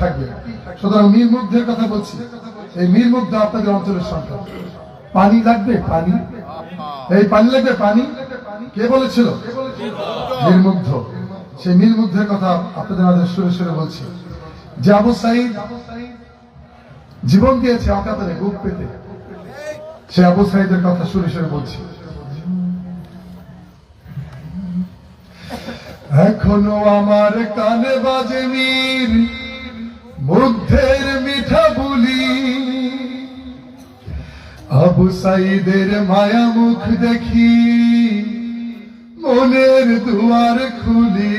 থাকবে সুতরাং মীর মুগ্ধের কথা বলছি। এই মীর মুগ্ধ আপনাদের অঞ্চলের সন্তান। পানি লাগবে? পানি। এই পানি লাগবে? পানি। কে বলেছিল? মীর মুগ্ধ সেই মীর মুগ্ধের কথা আপনাদের মাঝে সুরে সুরে বলছি। যে আবু সাইদ জীবন দিয়েছে অকাতরে বুক পেতে। সে আবু সাইদের কথা সুরে সুরে বলছি। এখনও আমার কানে বাজে মীর মুগ্ধের মিঠা বলি। আবু সাইদের মায়া মুখ দেখি, মনের দুয়ার খুলি।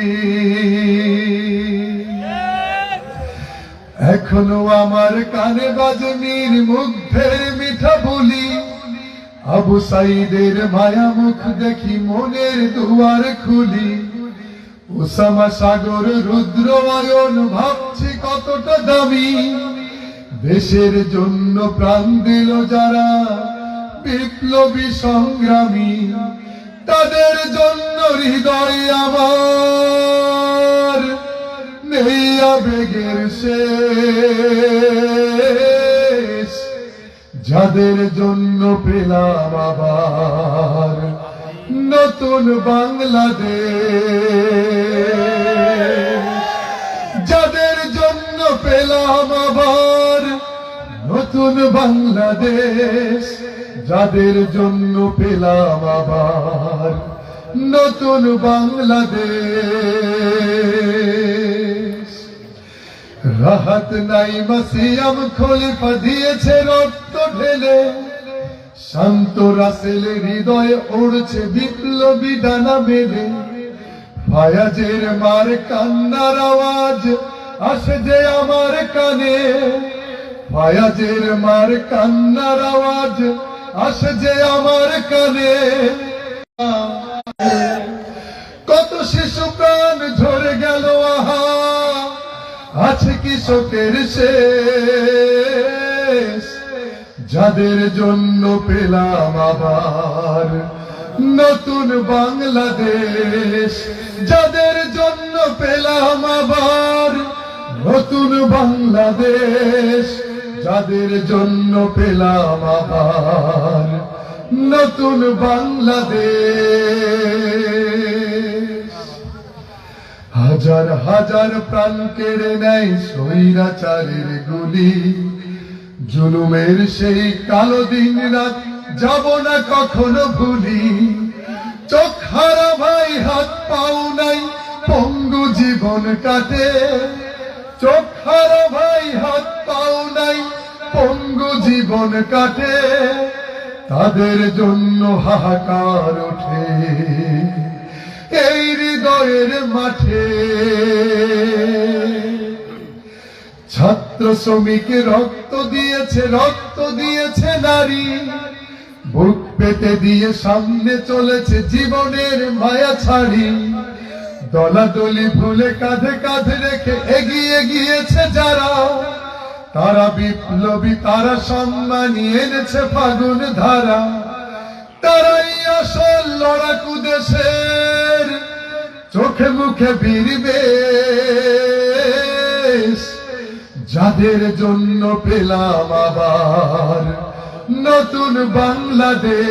এখনও আমার কানে বাজে মীর মুগ্ধের মিঠা বলি। আবু সাইদের মায়া মুখ দেখি, মনের দুয়ার খুলি। ওসামা সাগর রুদ্র আয়ন ভাবছি কতটা দামি। দেশের জন্য প্রাণ দিল যারা, বিপ্লবী সংগ্রামী, তাদের জন্য হৃদয় আমার। নেই আবেগের শেষ, যাদের জন্য পেলাম আবার। নতুন বাংলাদেশ। যাদের জন্য পেলাম আবার নতুন বাংলাদেশ। যাদের জন্য পেলাম আবার নতুন বাংলাদেশ। রাহাত নাই মাসিয়াম খলিফা দিয়েছে রক্ত ঢেলে। শান্ত রাসেল হৃদয়ে উড়ছে বিপ্লবী ডানা মেলে ফায়াজের মার কান্নার আওয়াজ আসে যে আমার কানে। ফায়াজের মার কান্নার আওয়াজ আসে যে আমার কানে। কত শিশু প্রাণ ঝরে গেল, আহা! আছে কি শোকের শেষ? যাদের জন্য পেলাম আবার, নতুন বাংলাদেশ। যাদের জন্য পেলাম আবার, নতুন বাংলাদেশ। যাদের জন্য পেলাম আবার, নতুন বাংলাদেশ। হাজার হাজার প্রাণ কেড়ে নেয় স্বৈরাচারের গুলি। জুলুমের সেই কালো দিন রাত যাব না কখনো ভুলি। চোখ হারা ভাই, হাত পাও নাই পঙ্গু জীবন কাটে। চোখ হারা ভাই, হাত পাও নাই পঙ্গু জীবন কাটে। তাদের জন্য হাহাকার ওঠে এই হৃদয়ের মাঠে। ছাত্র শ্রমিক রক্ত দিয়েছে রক্ত দিয়েছে নারী। বুক পেতে দিয়ে সামনে চলেছে জীবনের মায়া ছাড়ি। দলাদলি ভুলে কাঁধে কাঁধে রেখে এগিয়ে গিয়েছে যারা। তারা বিপ্লবী, তারা সম্মানী, এনেছে ফাগুন ধারা। তারাই আসল লড়াকু দেশের। চোখে মুখে বীরবে যাদের জন্য পেলাম আবার নতুন বাংলাদেশ।